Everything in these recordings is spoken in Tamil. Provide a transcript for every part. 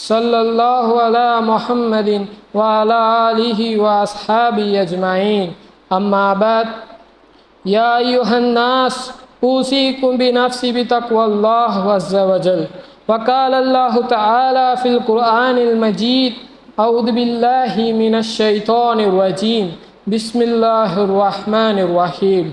صلى الله على محمد وعلى آله وأصحابه أجمعين. أما بعد يا أيها الناس أوصيكم بنفسي بتقوى الله عز وجل. وقال الله تعالى في القرآن المجيد أعوذ بالله من الشيطان الرجيم. بسم الله الرحمن الرحيم.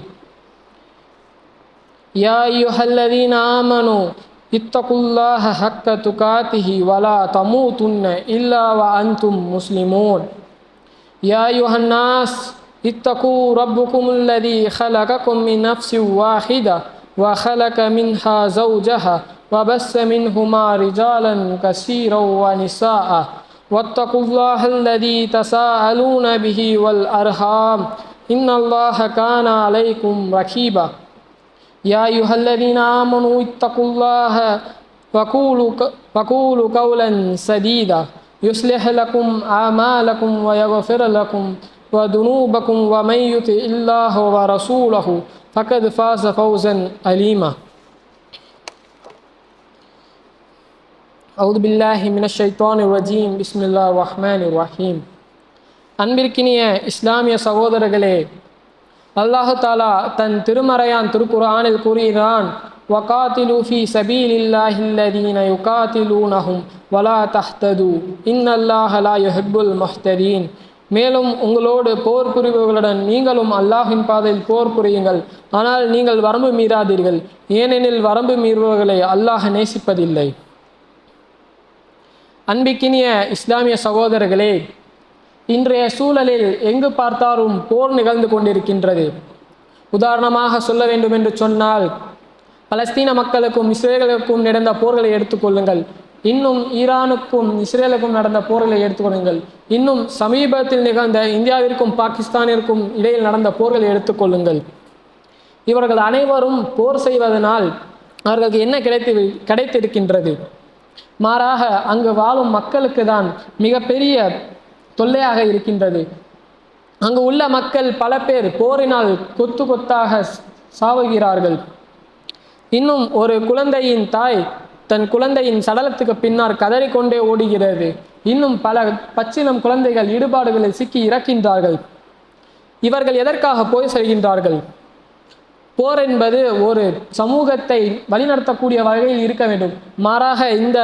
يا أيها الذين آمنوا اتقوا الله حق تقاته ولا تموتن إلا وأنتم مسلمون. يا أيها الناس اتقوا ربكم الذي خلقكم من نفس واحدة وخلق منها زوجها وبث منهما رجالا كثيرا ونساء. واتقوا الله الذي تساءلون به والأرحام. إن الله كان عليكم رقيبا يا أيها الذين آمنوا اتقوا الله وقولوا وقولوا قولا سديدا يصلح لكم أعمالكم ويغفر لكم وذنوبكم ومن يطع الله ورسوله فقد فاز فوزا أليما أعوذ بالله من الشيطان الرجيم بسم الله الرحمن الرحيم அன்பிற்கினிய இஸ்லாமிய சகோதரர்களே அல்லாஹாலா தன் திருமறையான் திருக்குரானில் கூறுகிறான் வகாத்திலு ஃபி சபீலில்லாஹில்லதீன யுகாத்திலூனஹும் வலா தஹ்தது. இன் அல்லாஹலா யுஹிப்புல் முஹ்ததீன். மேலும் உங்களோடு போர் புரிபவர்களுடன் நீங்களும் அல்லாஹின் பாதையில் போர் புரியுங்கள். ஆனால் நீங்கள் வரம்பு மீறாதீர்கள். ஏனெனில் வரம்பு மீறுபவர்களை அல்லாஹ் நேசிப்பதில்லை. அன்பிக்கினிய இஸ்லாமிய சகோதரர்களே இன்றைய சூழலில் எங்கு பார்த்தாலும் போர் நிகழ்ந்து கொண்டிருக்கின்றது. உதாரணமாக சொல்ல வேண்டும் என்று சொன்னால் பலஸ்தீன மக்களுக்கும் இஸ்ரேலுக்கும் நடந்த போர்களை எடுத்துக்கொள்ளுங்கள் இன்னும் ஈரானுக்கும் இஸ்ரேலுக்கும் நடந்த போர்களை எடுத்துக்கொள்ளுங்கள் இன்னும் சமீபத்தில் நிகழ்ந்த இந்தியாவிற்கும் பாகிஸ்தானிற்கும் இடையில் நடந்த போர்களை எடுத்துக்கொள்ளுங்கள் இவர்கள் அனைவரும் போர் செய்வதனால் அவர்களுக்கு என்ன கிடைத்து கிடைத்திருக்கின்றது? மாறாக அங்கு வாழும் மக்களுக்கு தான் மிகப்பெரிய தொல்லையாக இருக்கின்றது. அங்கு உள்ள மக்கள் பல பேர் போரினால் கொத்து கொத்தாக சாவுகிறார்கள். இன்னும் ஒரு குழந்தையின் தாய் தன் குழந்தையின் சடலத்துக்கு பின்னால் கதறிக்கொண்டே ஓடுகிறது. இன்னும் பல பச்சிலம் குழந்தைகள் ஈடுபாடுகளில் சிக்கி இறக்கின்றார்கள். இவர்கள் எதற்காக போய் செல்கின்றார்கள் போர் என்பது ஒரு சமூகத்தை வழிநடத்தக்கூடிய வகையில் இருக்க வேண்டும். மாறாக இந்த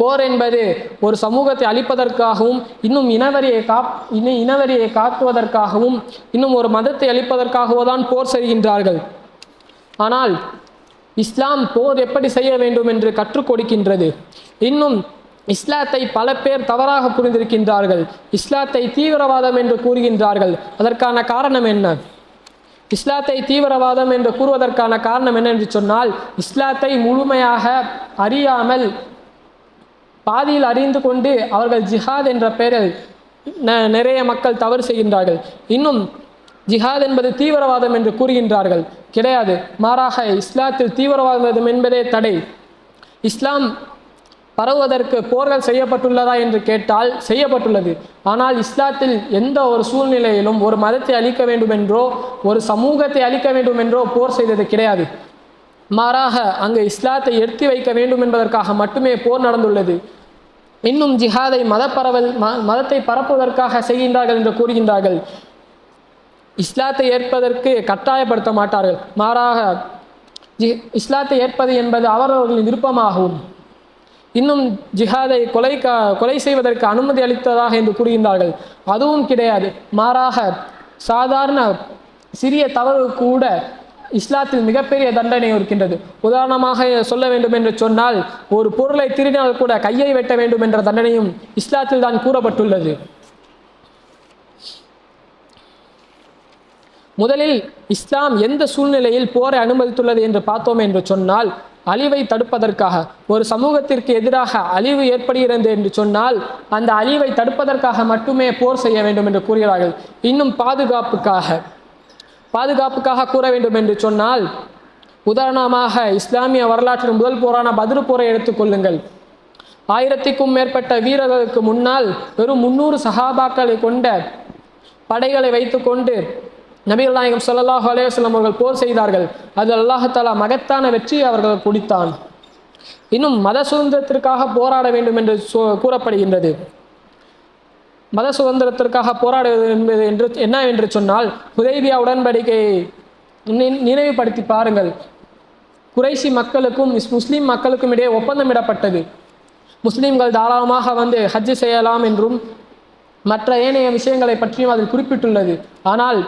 போர் என்பது ஒரு சமூகத்தை அழிப்பதற்காகவும் இன்னும் இனவரியை காப் இன்னும் இனவரியை காக்குவதற்காகவும் இன்னும் ஒரு மதத்தை அழிப்பதற்காகவோ தான் போர் செய்கின்றார்கள். ஆனால் இஸ்லாம் போர் எப்படி செய்ய வேண்டும் என்று கற்றுக் கொடுக்கின்றது? இன்னும் இஸ்லாத்தை பல பேர் தவறாக புரிந்திருக்கின்றார்கள். இஸ்லாத்தை தீவிரவாதம் என்று கூறுகின்றார்கள். அதற்கான காரணம் என்ன? இஸ்லாத்தை தீவிரவாதம் என்று கூறுவதற்கான காரணம் என்ன என்று சொன்னால் இஸ்லாத்தை முழுமையாக அறியாமல் பாதியில் அறிந்து கொண்டு அவர்கள் ஜிஹாத் என்ற பெயரில் நிறைய மக்கள் தவறு செய்கின்றார்கள். இன்னும் ஜிஹாத் என்பது தீவிரவாதம் என்று கூறுகின்றார்கள். கிடையாது. மாறாக இஸ்லாத்தில் தீவிரவாதம் என்பதே தடை. இஸ்லாம் பரவுவதற்கு போர்கள் செய்யப்பட்டுள்ளதா என்று கேட்டால் செய்யப்பட்டுள்ளது. ஆனால் இஸ்லாத்தில் எந்த ஒரு சூழ்நிலையிலும் ஒரு மதத்தை அழிக்க வேண்டும் என்றோ ஒரு சமூகத்தை அழிக்க வேண்டும் என்றோ போர் செய்தது கிடையாது. மாறாக அங்கு இஸ்லாத்தை எடுத்து வைக்க வேண்டும் என்பதற்காக மட்டுமே போர் நடந்துள்ளது. இன்னும் ஜிஹாதை மத பரவல் மதத்தை பரப்புவதற்காக செய்கின்றார்கள் என்று கூறுகின்றார்கள். இஸ்லாத்தை ஏற்பதற்கு கட்டாயப்படுத்த மாட்டார்கள். மாறாக ஜி இஸ்லாத்தை ஏற்பது என்பது அவரவர்களின் விருப்பமாகும். இன்னும் ஜிஹாதை கொலை கொலை செய்வதற்கு அனுமதி அளித்ததாக என்று கூறுகின்றார்கள். அதுவும் கிடையாது. மாறாக சாதாரண சிறிய தவறு கூட இஸ்லாத்தில் மிகப்பெரிய தண்டனை இருக்கின்றது. உதாரணமாக சொல்ல வேண்டும் என்று சொன்னால் ஒரு பொருளை திருடினால் கூட கையை வெட்ட வேண்டும் என்ற தண்டனையும் இஸ்லாத்தில் தான் கூறப்பட்டுள்ளது. முதலில் இஸ்லாம் எந்த சூழ்நிலையில் போரை அனுமதித்துள்ளது என்று பார்த்தோம் என்று சொன்னால் அழிவை தடுப்பதற்காக. ஒரு சமூகத்திற்கு எதிராக அழிவு ஏற்படுகிறது என்று சொன்னால் அந்த அழிவை தடுப்பதற்காக மட்டுமே போர் செய்ய வேண்டும் என்று கூறுகிறார்கள். இன்னும் பாதுகாப்புக்காக. பாதுகாப்புக்காக கூற வேண்டும் என்று சொன்னால் உதாரணமாக இஸ்லாமிய வரலாற்றின் முதல் போரான பத்ரு போரை எடுத்துக்கொள்ளுங்கள் ஆயிரத்திற்கும் மேற்பட்ட வீரர்களுக்கு முன்னால் வெறும் முன்னூறு சஹாபாக்களை கொண்ட படைகளை வைத்துக்கொண்டு நபிகள் நாயகம் சொல்லல்லாஹ் அலைஹி அவர்கள் போர் செய்தார்கள். அது அல்லாஹாலா மகத்தான வெற்றியை அவர்கள் குடித்தான். இன்னும் மத சுதந்திரத்திற்காக போராட வேண்டும் என்று சொ- கூறப்படுகின்றது. மத சுதந்திரத்திற்காக போராடுவது என்பது என்று என்ன என்று சொன்னால் உதேபியா உடன்படிக்கையை நினைவுபடுத்தி பாருங்கள். குறைசி மக்களுக்கும் முஸ்லீம் மக்களுக்கும் இடையே ஒப்பந்தமிடப்பட்டது. முஸ்லீம்கள் தாராளமாக வந்து ஹஜ்ஜு செய்யலாம் என்றும் மற்ற ஏனைய விஷயங்களை பற்றியும் அதில் குறிப்பிட்டுள்ளது. ஆனால்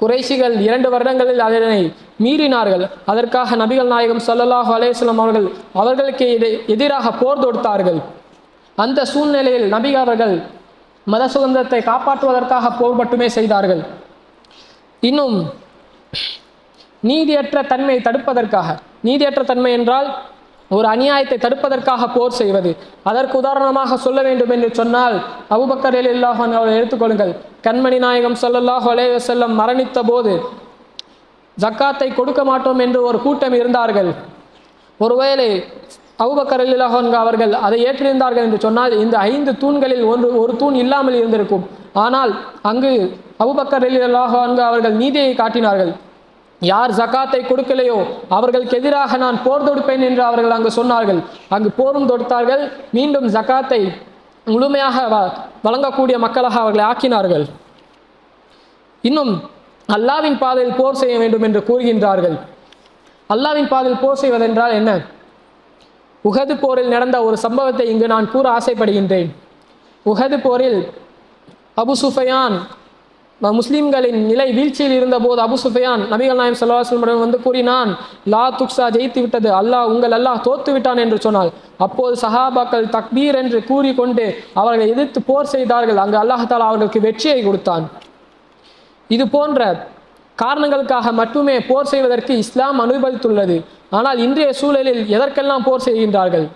குறைஷிகள் இரண்டு வருடங்களில் அதனை மீறினார்கள். அதற்காக நபிகள் நாயகம் சல்லல்லாஹ் அலேஸ்லம் அவர்கள் அவர்களுக்கு எதிராக போர் தொடுத்தார்கள். அந்த சூழ்நிலையில் நபி அவர்கள் மத சுதந்திரத்தை காப்பாற்றுவதற்காக போர் மட்டுமே செய்தார்கள். இன்னும் நீதியற்ற தன்மையை தடுப்பதற்காக நீதியற்ற தன்மை என்றால் ஒரு அநியாயத்தை தடுப்பதற்காக போர் செய்வது. அதற்கு உதாரணமாக சொல்ல வேண்டும் என்று சொன்னால் அபுபக்கர் அலில்லாஹ் அவர்கள் எடுத்துக்கொள்ளுங்கள் கண்மணி நாயகம் சொல்லல்லாஹ் அலைஹி செல்லம் மரணித்த போது ஜக்காத்தை கொடுக்க மாட்டோம் என்று ஒரு கூட்டம் இருந்தார்கள். ஒருவேளை அபுபக்கர் அலில்லாஹ் அவர்கள் அதை ஏற்றிருந்தார்கள் என்று சொன்னால் இந்த ஐந்து தூண்களில் ஒன்று ஒரு தூண் இல்லாமல் இருந்திருக்கும். ஆனால் அங்கு அபுபக்கர் அலில்லாஹ் அவர்கள் நீதியை காட்டினார்கள். யார் ஜக்காத்தை கொடுக்கலையோ அவர்களுக்கு எதிராக நான் போர் தொடுப்பேன் என்று அவர்கள் அங்கு சொன்னார்கள். அங்கு போரும் தொடுத்தார்கள். மீண்டும் ஜகாத்தை முழுமையாக வ- வழங்கக்கூடிய மக்களாக அவர்களை ஆக்கினார்கள். இன்னும் அல்லாவின் பாதையில் போர் செய்ய வேண்டும் என்று கூறுகின்றார்கள். அல்லாவின் பாதையில் போர் செய்வதென்றால் என்ன? உகது போரில் நடந்த ஒரு சம்பவத்தை இங்கு நான் கூற ஆசைப்படுகின்றேன். உஹது போரில் அபு சுஃபையான் முஸ்லீம்களின் நிலை வீழ்ச்சியில் இருந்தபோது அபு சுஃபயான் நபிகள் நாயம் சல்லாஹ்மடம் வந்து கூறினான் லா துக்ஸா ஜெயித்து விட்டது. அல்லாஹ் உங்கள் அல்லாஹ் தோத்து விட்டான் என்று சொன்னால் அப்போது சஹாபாக்கள் தக்பீர் என்று கூறிக்கொண்டு அவர்களை எதிர்த்து போர் செய்தார்கள். அங்கு அல்லாஹ் அவர்களுக்கு வெற்றியை கொடுத்தான். இது போன்ற காரணங்களுக்காக மட்டுமே போர் செய்வதற்கு இஸ்லாம் அனுமதித்துள்ளது. ஆனால் இன்றைய சூழலில் எதற்கெல்லாம் போர் செய்கின்றார்கள்?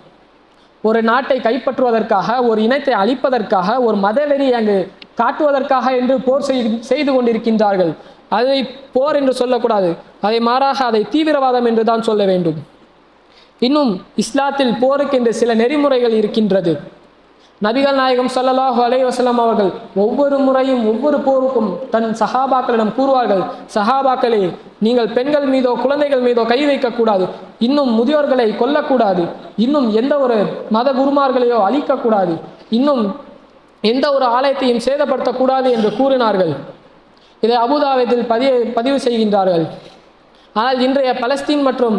ஒரு நாட்டை கைப்பற்றுவதற்காக ஒரு இனத்தை அழிப்பதற்காக ஒரு மதவெறி அங்கு காட்டுவதற்காக என்று போர் செய்து கொண்டிருக்கின்றார்கள். அதை போர் என்று சொல்லக்கூடாது. அதை மாறாக அதை தீவிரவாதம் என்று தான் சொல்ல வேண்டும். இன்னும் இஸ்லாத்தில் போருக்கு என்று சில நெறிமுறைகள் இருக்கின்றது. நபிகள் நாயகம் ஸல்லல்லாஹு அலைஹி அவர்கள் ஒவ்வொரு முறையும் ஒவ்வொரு போருக்கும் தன் சஹாபாக்களிடம் கூறுவார்கள் சஹாபாக்களே நீங்கள் பெண்கள் மீதோ குழந்தைகள் மீதோ கை வைக்கக்கூடாது. இன்னும் முதியோர்களை கொல்லக்கூடாது. இன்னும் எந்த ஒரு மத குருமார்களையோ அழிக்கக்கூடாது. இன்னும் எந்த ஒரு ஆலயத்தையும் சேதப்படுத்தக்கூடாது என்று கூறினார்கள். இதை அபுதாபத்தில் பதிவு பதிவு செய்கின்றார்கள். ஆனால் இன்றைய பலஸ்தீன் மற்றும்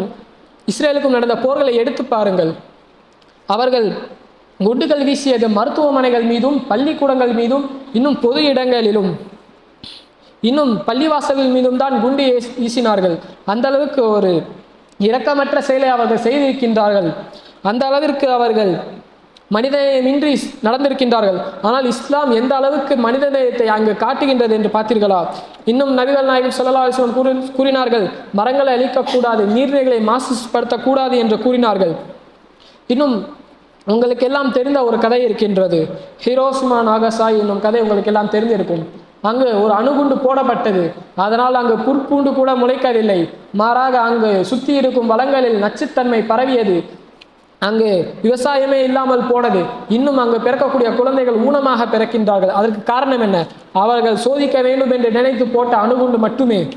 இஸ்ரேலுக்கும் நடந்த போர்களை எடுத்து பாருங்கள். அவர்கள் குண்டுகள் வீசியது மருத்துவமனைகள் மீதும் பள்ளிக்கூடங்கள் மீதும் இன்னும் பொது இடங்களிலும். இன்னும் பள்ளிவாசல்கள் மீதும் தான் குண்டு வீசினார்கள். அந்த அளவுக்கு ஒரு இரக்கமற்ற செயலை அவர்கள் செய்திருக்கின்றார்கள். அந்த அளவிற்கு அவர்கள் மனிதநேயமின்றி நடந்திருக்கின்றார்கள். ஆனால் இஸ்லாம் எந்த அளவுக்கு மனிதநேயத்தை அங்கு காட்டுகின்றது என்று பார்த்தீர்களா? இன்னும் நபிகள் நாயகம் சொல்லலா அலைஹி கூறி கூறினார்கள் மரங்களை அழிக்கக்கூடாது நீர்நிலைகளை மாசுபடுத்தக்கூடாது என்று கூறினார்கள். இன்னும் உங்களுக்கு எல்லாம் தெரிந்த ஒரு கதை இருக்கின்றது. ஹிரோஸ்மா நாகசாய் என்னும் கதை உங்களுக்கு எல்லாம் தெரிந்திருக்கும். அங்கு ஒரு அணுகுண்டு போடப்பட்டது. அதனால் அங்கு புற்பூண்டு கூட முளைக்கவில்லை. மாறாக அங்கு சுற்றி இருக்கும் வளங்களில் நச்சுத்தன்மை பரவியது. அங்கு விவசாயமே இல்லாமல் போனது. இன்னும் அங்கு பிறக்கக்கூடிய குழந்தைகள் ஊனமாக பிறக்கின்றார்கள். அதற்கு காரணம் என்ன? அவர்கள் சோதிக்க வேண்டும் என்று நினைத்து போட்ட அணுகுண்டு மட்டுமே.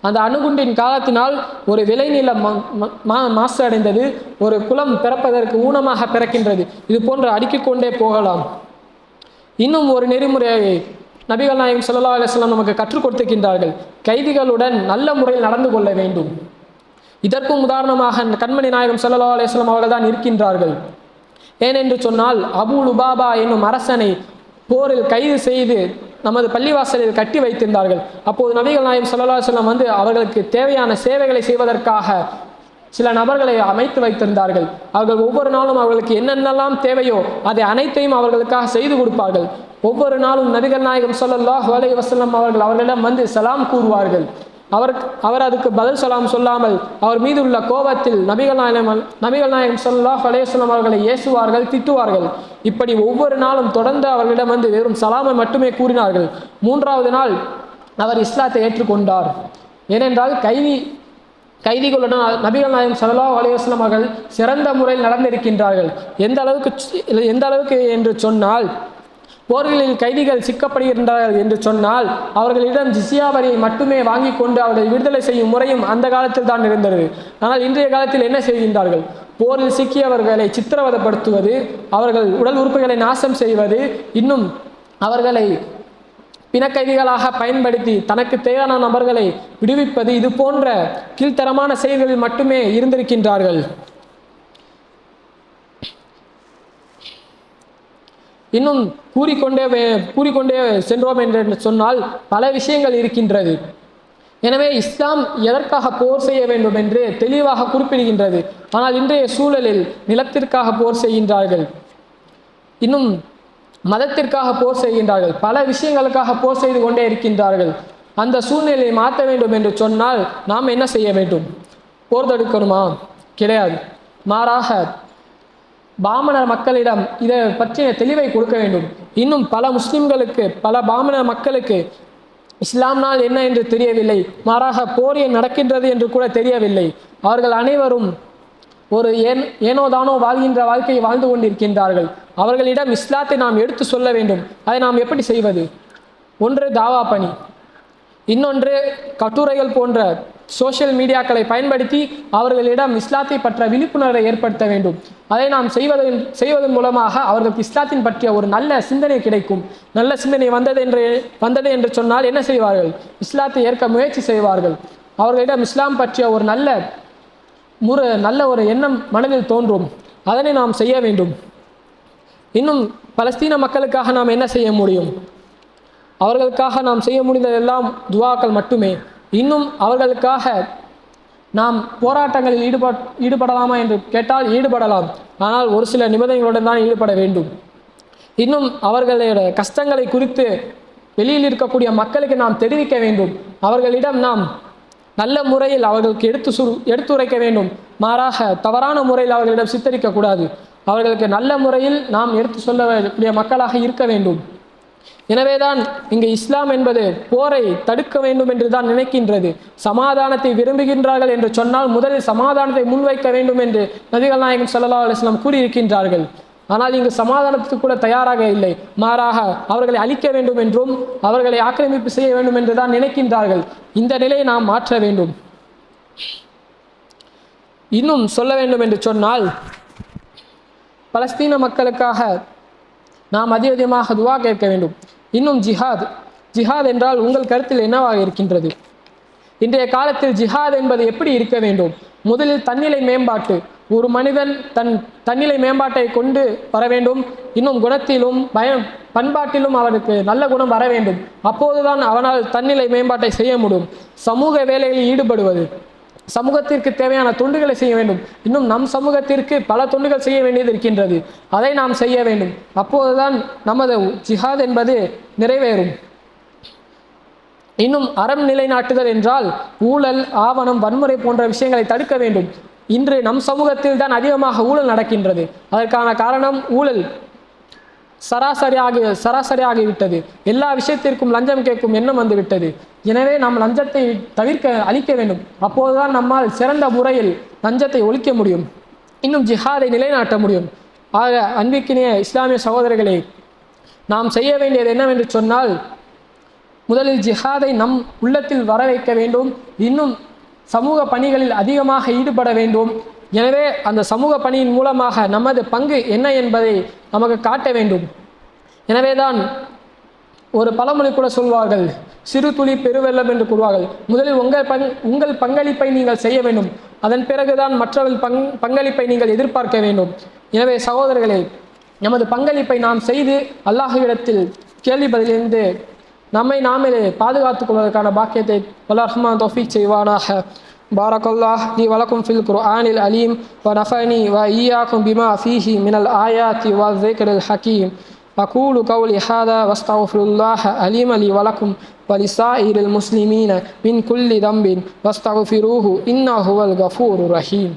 அந்த அணுகுண்டின் காலத்தினால் ஒரு விளைநிலம் மா- மா- மா- மாசு அடைந்தது ஒரு குலம் பிறப்பதற்கு ஊனமாக பிறக்கின்றது. இது போன்று அடுக்கிக்கொண்டே போகலாம். இன்னும் ஒரு நெறிமுறையை நபிகள் நாயகம் சல்லா அலைஹி நமக்கு கற்றுக் கொடுத்திருக்கின்றார்கள். கைதிகளுடன் நல்ல முறையில் நடந்து கொள்ள வேண்டும். இதற்கும் உதாரணமாக கண்மணி நாயகம் சல்லா அலைஹி அவர்கள் தான் இருக்கின்றார்கள். ஏனென்று சொன்னால் அபு லுபாபா என்னும் அரசனை போரில் கைது செய்து நமது பள்ளிவாசலில் கட்டி வைத்திருந்தார்கள். அப்போது நபிகள் நாயகம் சல்லா அலைஹி வந்து அவர்களுக்கு தேவையான சேவைகளை செய்வதற்காக சில நபர்களை அமைத்து வைத்திருந்தார்கள். அவர்கள் ஒவ்வொரு நாளும் அவர்களுக்கு என்னென்னலாம் தேவையோ அதை அனைத்தையும் அவர்களுக்காக செய்து கொடுப்பார்கள். ஒவ்வொரு நாளும் நபிகள் நாயகம் ஸல்லல்லாஹு வலை வசல்லம் அவர்கள் அவர்களிடம் வந்து சலாம் கூறுவார்கள். அவர் அவர் அதுக்கு பதில் சலாம் சொல்லாமல் அவர் மீது உள்ள கோபத்தில் நபிகள் நாயகம் நபிகள் நாயகம் சொல்லாஹ் அலைஹி அவர்களை ஏசுவார்கள் திட்டுவார்கள். இப்படி ஒவ்வொரு நாளும் தொடர்ந்து அவர்களிடம் வந்து வெறும் சலாமை மட்டுமே கூறினார்கள். மூன்றாவது நாள் அவர் இஸ்லாத்தை ஏற்றுக்கொண்டார். ஏனென்றால் கைதி கைதிகளுடன் நபிகள் நாயகம் ஸல்லல்லாஹு அலைஹி அவர்கள் சிறந்த முறையில் நடந்திருக்கின்றார்கள். எந்த அளவுக்கு எந்த அளவுக்கு என்று சொன்னால் போர்களில் கைதிகள் சிக்கப்படுகின்றார்கள் என்று சொன்னால் அவர்களிடம் ஜிசியா வரியை மட்டுமே வாங்கி கொண்டு அவர்களை விடுதலை செய்யும் முறையும் அந்த காலத்தில் தான் இருந்தது. ஆனால் இன்றைய காலத்தில் என்ன செய்கின்றார்கள்? போரில் சிக்கியவர்களை சித்திரவதப்படுத்துவது அவர்கள் உடல் உறுப்புகளை நாசம் செய்வது இன்னும் அவர்களை பிணக்கைதிகளாக பயன்படுத்தி தனக்கு தேவையான நபர்களை விடுவிப்பது இது போன்ற கீழ்த்தரமான செயல்களில் மட்டுமே இருந்திருக்கின்றார்கள். இன்னும் கூறிக்கொண்டே கூறிக்கொண்டே சென்றோம் என்று சொன்னால் பல விஷயங்கள் இருக்கின்றது. எனவே இஸ்லாம் எதற்காக போர் செய்ய வேண்டும் என்று தெளிவாக குறிப்பிடுகின்றது. ஆனால் இன்றைய சூழலில் நிலத்திற்காக போர் செய்கின்றார்கள். இன்னும் மதத்திற்காக போர் செய்கின்றார்கள். பல விஷயங்களுக்காக போர் செய்து கொண்டே இருக்கின்றார்கள். அந்த சூழ்நிலையை மாற்ற வேண்டும் என்று சொன்னால் நாம் என்ன செய்ய வேண்டும்? போர் தடுக்கணுமா? கிடையாது. மாறாக பாமணர் மக்களிடம் இதை பற்றிய தெளிவை கொடுக்க வேண்டும். இன்னும் பல முஸ்லிம்களுக்கு பல பாமணர் மக்களுக்கு இஸ்லாம்னால் என்ன என்று தெரியவில்லை. மாறாக போர் ஏன் நடக்கின்றது என்று கூட தெரியவில்லை. அவர்கள் அனைவரும் ஒரு ஏன் ஏனோதானோ வாழ்கின்ற வாழ்க்கையை வாழ்ந்து கொண்டிருக்கின்றார்கள். அவர்களிடம் இஸ்லாத்தை நாம் எடுத்து சொல்ல வேண்டும். அதை நாம் எப்படி செய்வது? ஒன்று தாவா பணி. இன்னொன்று கட்டுரைகள் போன்ற சோஷியல் மீடியாக்களை பயன்படுத்தி அவர்களிடம் இஸ்லாத்தை பற்ற விழிப்புணர்வை ஏற்படுத்த வேண்டும். அதை நாம் செய்வதன் செய்வதன் மூலமாக அவர்களுக்கு இஸ்லாத்தின் பற்றிய ஒரு நல்ல சிந்தனை கிடைக்கும். நல்ல சிந்தனை வந்தது என்று வந்தது என்று சொன்னால் என்ன செய்வார்கள்? இஸ்லாத்தை ஏற்க முயற்சி செய்வார்கள். அவர்களிடம் இஸ்லாம் பற்றிய ஒரு நல்ல முறு நல்ல ஒரு எண்ணம் மனதில் தோன்றும். அதனை நாம் செய்ய வேண்டும். இன்னும் பலஸ்தீன மக்களுக்காக நாம் என்ன செய்ய முடியும்? அவர்களுக்காக நாம் செய்ய முடிந்ததெல்லாம் துவாக்கள் மட்டுமே. இன்னும் அவர்களுக்காக நாம் போராட்டங்களில் ஈடுபட் ஈடுபடலாமா என்று கேட்டால் ஈடுபடலாம். ஆனால் ஒரு சில நிபந்தனைகளுடன் தான் ஈடுபட வேண்டும். இன்னும் அவர்களுடைய கஷ்டங்களை குறித்து வெளியில் இருக்கக்கூடிய மக்களுக்கு நாம் தெரிவிக்க வேண்டும். அவர்களிடம் நாம் நல்ல முறையில் அவர்களுக்கு எடுத்து சுரு எடுத்துரைக்க வேண்டும். மாறாக தவறான முறையில் அவர்களிடம் சித்தரிக்கக்கூடாது அவர்களுக்கு நல்ல முறையில் நாம் எடுத்து சொல்லக்கூடிய மக்களாக இருக்க வேண்டும். எனவேதான் இங்கு இஸ்லாம் என்பது போரை தடுக்க வேண்டும் என்று தான் நினைக்கின்றது. சமாதானத்தை விரும்புகின்றார்கள் என்று சொன்னால் முதலில் சமாதானத்தை முன்வைக்க வேண்டும் என்று நபிகள் நாயகம் சல்லா அலுவலாம் கூறியிருக்கின்றார்கள். ஆனால் இங்கு சமாதானத்துக்கு கூட தயாராக இல்லை. மாறாக அவர்களை அழிக்க வேண்டும் என்றும் அவர்களை ஆக்கிரமிப்பு செய்ய வேண்டும் என்று தான் நினைக்கின்றார்கள். இந்த நிலையை நாம் மாற்ற வேண்டும். இன்னும் சொல்ல வேண்டும் என்று சொன்னால் பலஸ்தீன மக்களுக்காக நாம் அதிக அதிகமாக துவா கேட்க வேண்டும். இன்னும் ஜிஹாத் ஜிஹாத் என்றால் உங்கள் கருத்தில் என்னவாக இருக்கின்றது? இன்றைய காலத்தில் ஜிஹாத் என்பது எப்படி இருக்க வேண்டும்? முதலில் தன்னிலை மேம்பாட்டு. ஒரு மனிதன் தன் தன்னிலை மேம்பாட்டை கொண்டு வர வேண்டும். இன்னும் குணத்திலும் பயம் பண்பாட்டிலும் அவனுக்கு நல்ல குணம் வர வேண்டும். அப்போதுதான் அவனால் தன்னிலை மேம்பாட்டை செய்ய முடியும். சமூக வேலைகளில் ஈடுபடுவது. சமூகத்திற்கு தேவையான தொண்டுகளை செய்ய வேண்டும். இன்னும் நம் சமூகத்திற்கு பல தொண்டுகள் செய்ய வேண்டியது இருக்கின்றது. அதை நாம் செய்ய வேண்டும். அப்போதுதான் நமது ஜிஹாத் என்பது நிறைவேறும். இன்னும் அறம் நிலைநாட்டுதல் என்றால் ஊழல் ஆவணம் வன்முறை போன்ற விஷயங்களை தடுக்க வேண்டும். இன்று நம் சமூகத்தில் தான் அதிகமாக ஊழல் நடக்கின்றது. அதற்கான காரணம் ஊழல். சராசரியாகி சராசரியாகிவிட்டது எல்லா விஷயத்திற்கும் லஞ்சம் கேட்கும் எண்ணம் வந்துவிட்டது எனவே நாம் லஞ்சத்தை தவிர்க்க அழிக்க வேண்டும். அப்போதுதான் நம்மால் சிறந்த முறையில் லஞ்சத்தை ஒழிக்க முடியும். இன்னும் ஜிஹாதை நிலைநாட்ட முடியும். ஆக அன்பிக்கினிய இஸ்லாமிய சகோதரர்களே நாம் செய்ய வேண்டியது என்னவென்று சொன்னால் முதலில் ஜிஹாதை நம் உள்ளத்தில் வர வைக்க வேண்டும். இன்னும் சமூக பணிகளில் அதிகமாக ஈடுபட வேண்டும். எனவே அந்த சமூக பணியின் மூலமாக நமது பங்கு என்ன என்பதை நமக்கு காட்ட வேண்டும். எனவேதான் ஒரு பழமொழி கூட சொல்வார்கள் சிறு துளி பெருவெல்லம் என்று கூறுவார்கள். முதலில் உங்கள் பங் உங்கள் பங்களிப்பை நீங்கள் செய்ய வேண்டும். அதன் பிறகுதான் மற்றவர்கள் பங் பங்களிப்பை நீங்கள் எதிர்பார்க்க வேண்டும். எனவே சகோதரர்களே நமது பங்களிப்பை நாம் செய்து அல்லாஹுவிடத்தில் கேள்வி பதிலிருந்து நம்மை நாமே பாதுகாத்துக் கொள்வதற்கான பாக்கியத்தை வல்லரஹ்மான் தோஃபி செய்வானாக. بارك الله لي ولكم في القرآن العليم ونفعني وإياكم بما فيه من الآيات والذكر الحكيم. أقول قولي هذا وأستغفر الله عليم لي ولكم ولسائر المسلمين من كل ذنب. وأستغفروه إنه هو الغفور الرحيم.